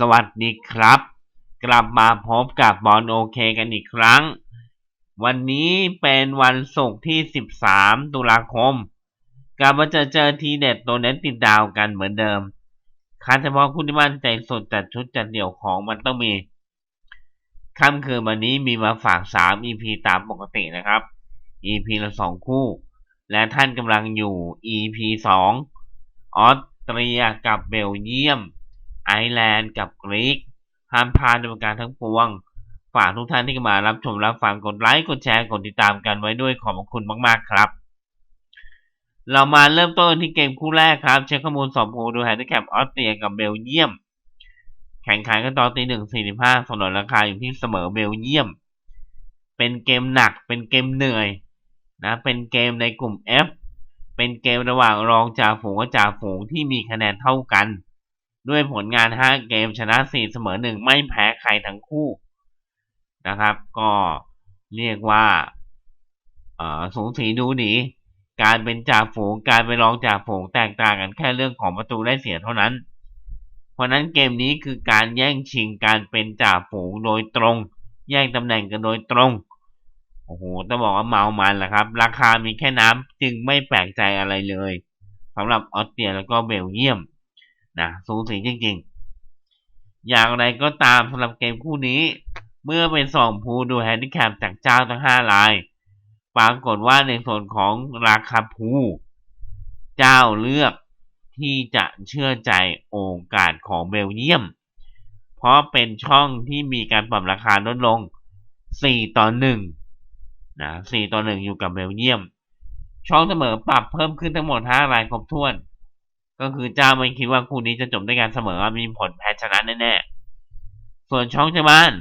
สวัสดีครับ กลับมาพบกับบอลโอเคกันอีกครั้ง วันนี้เป็นวันศุกร์ที่ 13 ตุลาคมกลับมาเจอเจอทีเด็ดตัวเน้นติดดาวกันเหมือนเดิมคันเฉพาะคุณที่มั่นใจสุดจัดชุดจัดเดี่ยวของมันต้องมีค่ำคืนวันนี้มีมาฝาก 3 EP ตามปกตินะครับ EP ละ 2 คู่ และท่านกำลังอยู่ EP 2 ออสเตรียกับเบลเยียม ไอร์แลนด์กับกรีกห้ามพลาดในการทั้งปวง ฝากทุกท่านที่มารับชมรับฟังกดไลค์กดแชร์กดติดตามกันไว้ด้วยขอบคุณมากๆครับ เรามาเริ่มต้นที่เกมคู่แรกครับ เช็คข้อมูลสอบโพดูแฮนดิแคปออสเตรียกับเบลเยียม แข่งขันกันตอนตีหนึ่งสี่สิบห้าสนนราคาอยู่ที่เสมอเบลเยียม เป็นเกมหนักเป็นเกมเหนื่อยนะเป็นเกมในกลุ่ม F เป็นเกมระหว่างรองจ่าฝูงกับจ่าฝูงที่มีคะแนนเท่ากัน ด้วยผลงาน 5 เกมชนะ 4 เสมอ 1 ไม่แพ้ใครทั้งคู่นะครับ ก็เรียกว่าสูงสีดูดีการเป็นจ่าฝูงการเป็นรองจ่าฝูงแตกต่างกันแค่เรื่องของประตูได้เสียเท่านั้น เพราะนั้นเกมนี้คือการแย่งชิงการเป็นจ่าฝูงโดยตรง แย่งตำแหน่งกันโดยตรงโอ้โหต้องบอกว่าเมามันแหละครับ ราคามีแค่น้ำจึงไม่แปลกใจอะไรเลยสำหรับออสเตรียแล้วก็เบลเยียม นะสูสีจริงๆ อย่างไรก็ตามสำหรับเกมคู่นี้ เมื่อเป็นสองพูดูแฮนดิแคปจากเจ้าทั้งห้ารายปรากฏว่าในส่วนของราคาพูเจ้าเลือกที่จะเชื่อใจโอกาสของเบลเยียม เพราะเป็นช่องที่มีการปรับราคาลดลง 4 ต่อ1นะสี่ต่อหนึ่งอยู่กับเบลเยียม ช่องเสมอปรับเพิ่มขึ้นทั้งหมดห้ารายครบถ้วน ก็คือเจ้าไม่คิดว่าคู่นี้จะจบด้วยการเสมอมีผลแพ้ชนะแน่ๆ ส่วนช่องเจ้าบ้าน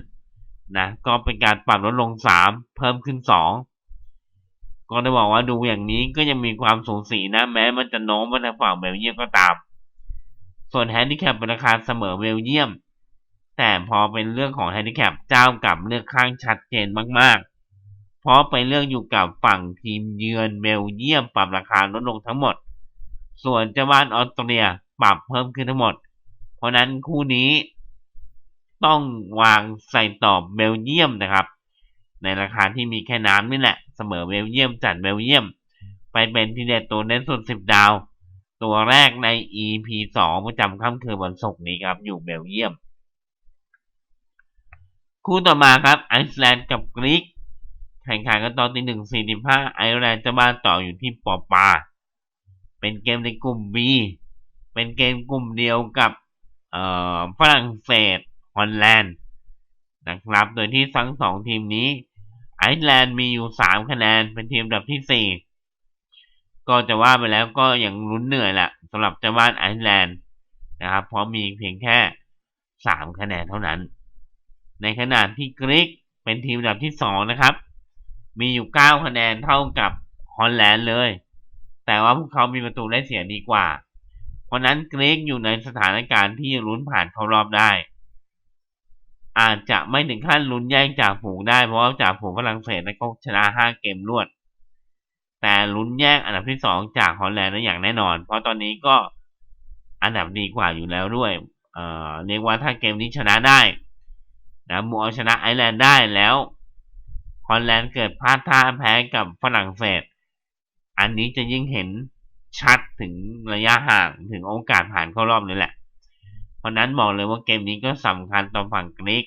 นะก็เป็นการปรับลดลงสามเพิ่มขึ้นสองก็ได้บอกว่าดูอย่างนี้ก็ยังมีความสูสีนะ แม้มันจะโน้มมาทางฝั่งเบลเยียมก็ตาม ส่วนแฮนดิแคปเป็นราคาเสมอเบลเยียม แต่พอเป็นเรื่องของแฮนดิแคปเจ้ากับเลือกข้างชัดเจนมากๆ เพราะไปเลือกอยู่กับฝั่งทีมเยือนเบลเยียมปรับราคาลดลงทั้งหมด ส่วนเจ้าบ้านออสเตรียปรับเพิ่มขึ้นทั้งหมด เพราะนั้นคู่นี้ต้องวางใส่ตอบเบลเยียมนะครับ ในราคาที่มีแค่น้ำนี่แหละ เสมอเบลเยียมจัดเบลเยียม ไปเป็นทีเด็ดตัวเน้นสุด10ดาว ตัวแรกใน EP 2ประจำค่ำคืนวันศุกร์นี้ครับ อยู่เบลเยียม คู่ต่อมาครับไอซ์แลนด์กับกรีกแข่งขันกันตอนตีหนึ่งสี่สิบห้าไอร์แลนด์จะบ้านต่ออยู่ที่ปอปา เป็นเกมในกลุ่ม B เป็นเกมกลุ่มเดียวกับฝรั่งเศสฮอลแลนด์นะครับ โดยที่ทั้งสองทีมนี้ไอร์แลนด์มีอยู่สามคะแนนเป็นทีมอันดับที่สี่ก็จะว่าไปแล้วก็ยังลุ้นเหนื่อยแหละสำหรับเจ้าบ้านไอร์แลนด์นะครับเพราะมีเพียงแค่สามคะแนนเท่านั้น ในขณะที่กรีกเป็นทีมอันดับที่สองนะครับ มีอยู่9คะแนนเท่ากับฮอลแลนด์เลย แต่ว่าพวกเขามีประตูได้เสียดีกว่า เพราะนั้นเกรกอยู่ในสถานการณ์ที่ลุ้นผ่านเข้ารอบได้ อาจจะไม่ถึงขั้นลุ้นแย่งจากฝูงได้ เพราะว่าจากฝูงฝรั่งเศสนั้นก็ชนะ 5 เกมรวด แต่ลุ้นแย่งอันดับที่ 2 จากฮอลแลนด์นั้นอย่างแน่นอน เพราะตอนนี้ก็อันดับดีกว่าอยู่แล้วด้วย เอ่อเรียกว่าถ้าเกมนี้ชนะได้นะมูเอาชนะไอร์แลนด์ได้แล้วฮอลแลนด์เกิดพลาดท่าแพ้กับฝรั่งเศส อันนี้จะยิ่งเห็นชัดถึงระยะห่างถึงโอกาสผ่านเข้ารอบนี่แหละ เพราะนั้นบอกเลยว่าเกมนี้ก็สำคัญต่อฝั่งกรีก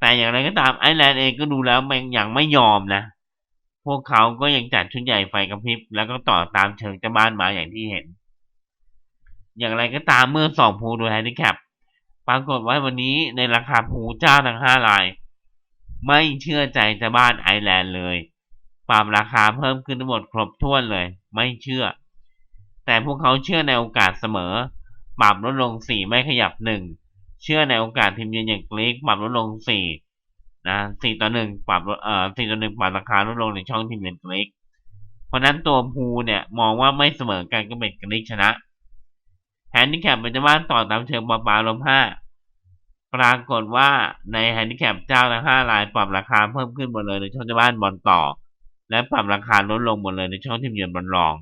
แต่อย่างไรก็ตามไอร์แลนด์เองก็ดูแล้วมันยังไม่ยอมนะ พวกเขาก็ยังจัดชุดใหญ่ไฟกระพริบ แล้วก็ต่อตามเชิงเจ้าบ้านมาอย่างที่เห็น อย่างไรก็ตามเมื่อสองพูดูแฮนดิแคปปรากฏว่าวันนี้ในราคาพูเจ้าทั้งห้าราย ไม่เชื่อใจจะบ้านไอแลนด์เลย ปรับราคาเพิ่มขึ้นทั้งหมดครบถ้วนเลย ไม่เชื่อ แต่พวกเขาเชื่อในโอกาสเสมอ ปรับลดลง4ไม่ขยับ1เชื่อในโอกาสทีมเยือนอย่างกรีกปรับลดลง4นะ4ต่อ1ปรับเอ่อ4ต่อ1ปรับราคาลดลงในช่องทีมเยือนกรีกเพราะนั้นตัวพูเนี่ยมองว่าไม่เสมอกันก็เป็นกรีกชนะแฮนดิแคปเป็นจะบ้านต่อตามเชิงปาปาลม5ปรากฏว่าในแฮนดิแคปเจ้าทั้งห้ารายปรับราคาเพิ่มขึ้นหมดเลยในช่องเจ้าบ้านบอลต่อ และปรับราคาลดลงหมดเลยในช่องทีมเยือนบอลรอง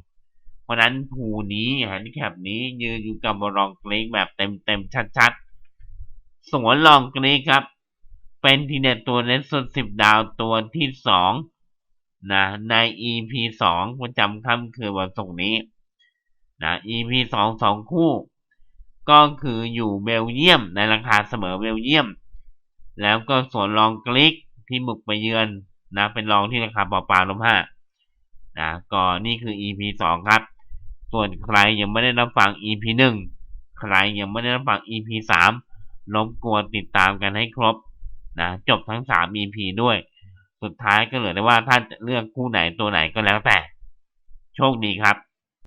เพราะนั้นภูนี้แฮนดิแคปนี้ยืนอยู่กับบอลรองเกรกแบบเต็มเต็มชัดๆ สวนลองกรีกครับ เป็นทีเด็ดตัวเน็ตสุดสิบดาวตัวที่สองนะใน EP สองประจำค่ำคืนวันศุกร์นี้นะ EP สองสองคู่ ก็คืออยู่เบลเยียมในราคาเสมอเบลเยียม แล้วก็ส่วนรองกรีกที่บุกไปเยือน นะเป็นรองที่ราคาเปล่าๆลบห้านะก็นี่คือ EP สองครับ ส่วนใครยังไม่ได้รับฟัง EP หนึ่งใครยังไม่ได้รับฟัง EP สามรบกวนติดตามกันให้ครบนะจบทั้งสาม EP ด้วย สุดท้ายก็เหลือได้ว่าท่านจะเลือกคู่ไหนตัวไหนก็แล้วแต่ โชคดีครับ